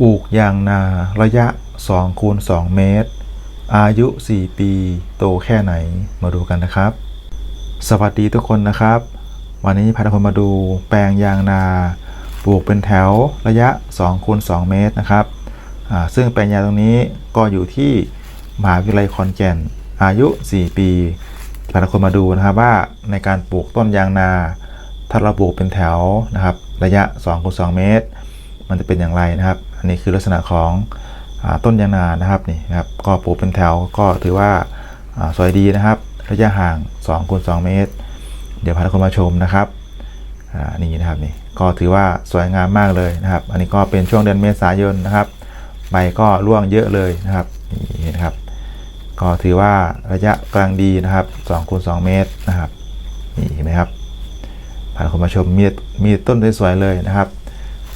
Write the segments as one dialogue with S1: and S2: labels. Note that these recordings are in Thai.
S1: ปลูกยางนาระยะ2คูณ2เมตร อายุ 4 ปี โตแค่ไหนมาดูกันนะครับ สวัสดีทุกคนนะครับ วันนี้พาทุกคนมาดูแปลงยางนาปลูกเป็นแถวระยะ2คูณ2เมตรนะครับซึ่งแปลงยางตรงนี้ก็อยู่ที่มหาวิทยาลัยขอนแก่น อายุ 4 ปีพาทุกคนมาดูนะครับว่าในการปลูกต้นยางนา ถ้าเราปลูกเป็นแถวนะครับ ระยะ2คูณ2เมตร มันจะเป็นอย่างไรนะครับ อันนี้คือลักษณะของอต้นยางนานะครับนี่นะครับก็ปลูกเป็นแถวก็ถือว่าสวยดีนะครับระยะห่าง2คูณ2เมตร เดี๋ยวพาทุกคนมาชมนะครับนี่นะครับนี่ก็ถือว่าสวยงามมากเลยนะครับ อันนี้ก็เป็นช่วงเดือนเมษายนนะครับใบก็ร่วงเยอะเลยนะครับนี่นะครับ ก็ถือว่าระยะกลางดีนะครับ2คูณ2เมตรนะครับนี่เห็นไหมครับพาทุกคนมาชมมีมีต้นสวยๆเลยนะครับ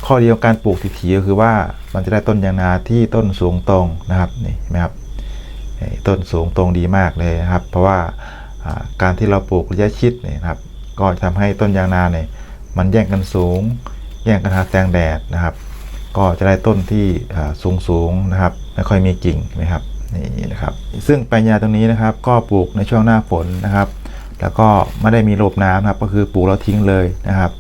S1: ข้อดีของการปลูกถี่ๆก็คือว่ามันจะได้ต้นยางนาที่ต้นสูงตรงนะครับนี่เห็นไหมครับต้นสูงตรงดีมากเลยนะครับ เพราะว่าการที่เราปลูกระยะชิดเนี่ยครับ ก็จะทำให้ต้นยางนาเนี่ยมันแย่งกันสูง แย่งกันหาแสงแดดนะครับ ก็จะได้ต้นที่สูงสูงนะครับไม่ค่อยมีกิ่งนะครับนี่นะครับ ซึ่งปลงยาตรงนี้นะครับ ก็ปลูกในช่วงหน้าฝนนะครับ แล้วก็ไม่ได้มีระบบน้ำนะครับ ก็คือปลูกแล้วทิ้งเลยนะครับ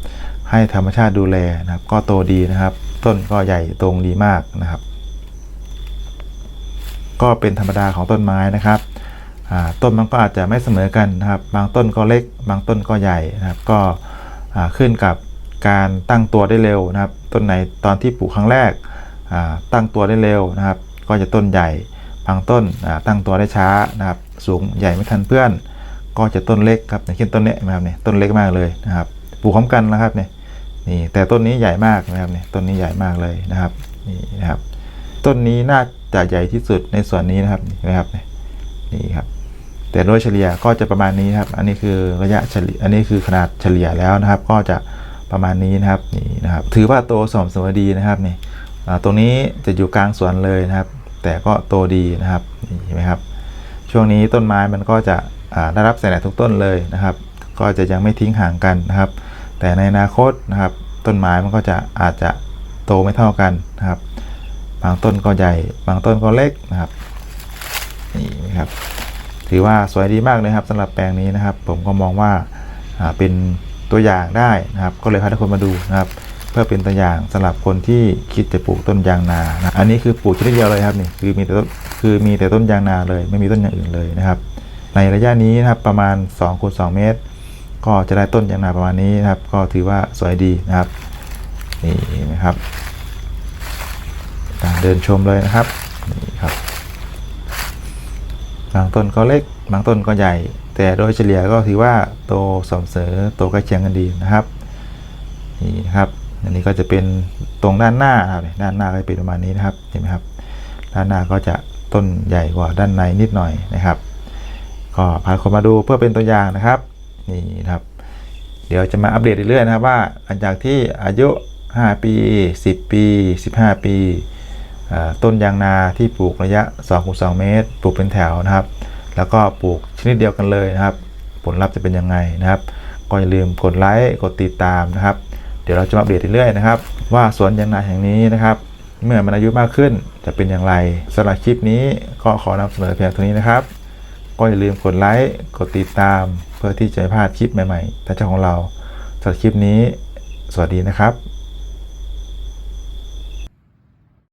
S1: ให้ธรรมชาติดูแลนะครับ ก็โตดีนะครับ ต้นก็ใหญ่ตรงดีมากนะครับ ก็เป็นธรรมดาของต้นไม้นะครับต้นมันก็อาจจะไม่เสมอกันนะครับ บางต้นก็เล็ก บางต้นก็ใหญ่นะครับ ก็ขึ้นกับการตั้งตัวได้เร็วนะครับ ต้นไหนตอนที่ปลูกครั้งแรกตั้งตัวได้เร็วนะครับ ก็จะต้นใหญ่ บางต้นตั้งตัวได้ช้านะครับ สูงใหญ่ไม่ทันเพื่อน ก็จะต้นเล็กครับอย่างเช่นต้นเนี้ยนะครับเนี่ยต้นเล็กมากเลยนะครับ ปลูกพร้อมกันนะครับเนี่ย นี่แต่ต้นนี้ใหญ่มากนะครับเนี่ยต้นนี้ใหญ่มากเลยนะครับนี่นะครับ ต้นนี้น่าจะใหญ่ที่สุดในส่วนนี้นะครับนี่นะครับนี่ครับ แต่โดยเฉลี่ยก็จะประมาณนี้ครับ อันนี้คือระยะเฉลี่ยอันนี้คือขนาดเฉลี่ยแล้วนะครับ ก็จะประมาณนี้นะครับนี่นะครับ ถือว่าโตสมสมดีนะครับนี่ตรงนี้จะอยู่กลางสวนเลยนะครับ แต่ก็โตดีนะครับนี่เห็นไหมครับ ช่วงนี้ต้นไม้มันก็จะได้รับแสงแดดทุกต้นเลยนะครับ ก็จะยังไม่ทิ้งห่างกันนะครับ แต่ในอนาคตนะครับ ต้นไม้มันก็จะอาจจะโตไม่เท่ากันนะครับ บางต้นก็ใหญ่ บางต้นก็เล็กนะครับนี่นะครับ ถือว่าสวยดีมากเลยครับสำหรับแปลงนี้นะครับ ผมก็มองว่าเป็นตัวอย่างได้นะครับ ก็เลยพาทุกคนมาดูนะครับ เพื่อเป็นตัวอย่างสำหรับคนที่คิดจะปลูกต้นยางนานะอันนี้คือปลูกชนิดเดียวเลยครับนี่คือมีแต่ต้นคือมีแต่ต้นยางนาเลย ไม่มีต้นอย่างอื่นเลยนะครับ ในระยะนี้นะครับประมาณ2คูณ2เมตร ก็จะได้ต้นยางนาประมาณนี้นะครับ ก็ถือว่าสวยดีนะครับนี่นะครับเดินชมเลยนะครับนี่ครับ บางต้นก็เล็กบางต้นก็ใหญ่ แต่โดยเฉลี่ยก็ถือว่าโตสมเสมอโตใกล้เคียงกันดีนะครับนี่นะครับอันนี้ก็จะเป็นตรงด้านหน้าครับด้านหน้าก็จะเป็นประมาณนี้นะครับเห็นไหมครับ ด้านหน้าก็จะต้นใหญ่กว่าด้านในนิดหน่อยนะครับ ก็พาคนมาดูเพื่อเป็นตัวอย่างนะครับ นี่นะครับ เดี๋ยวจะมาอัปเดตเรื่อยๆนะครับว่าหลังจากที่อายุ 5 ปี 10 ปี 15 ปีต้นยางนาที่ปลูกระยะ2คูณ2เมตร ปลูกเป็นแถวนะครับ แล้วก็ปลูกชนิดเดียวกันเลยนะครับ ผลลัพธ์จะเป็นยังไงนะครับก็อย่าลืมกดไลค์กดติดตามนะครับ เดี๋ยวเราจะมาอัปเดตเรื่อยๆนะครับ ว่าสวนยางนาแห่งนี้นะครับ เมื่อมันอายุมากขึ้นจะเป็นอย่างไรสำหรับคลิปนี้ก็ขอนำเสนอเพียงเท่านี้นะครับ ก็อย่าลืมกดไลค์กดติดตาม เพื่อที่จะไม่พลาดคลิปใหม่ๆแต่เจ้าของเราสำหรับคลิปนี้ สวัสดีนะครับ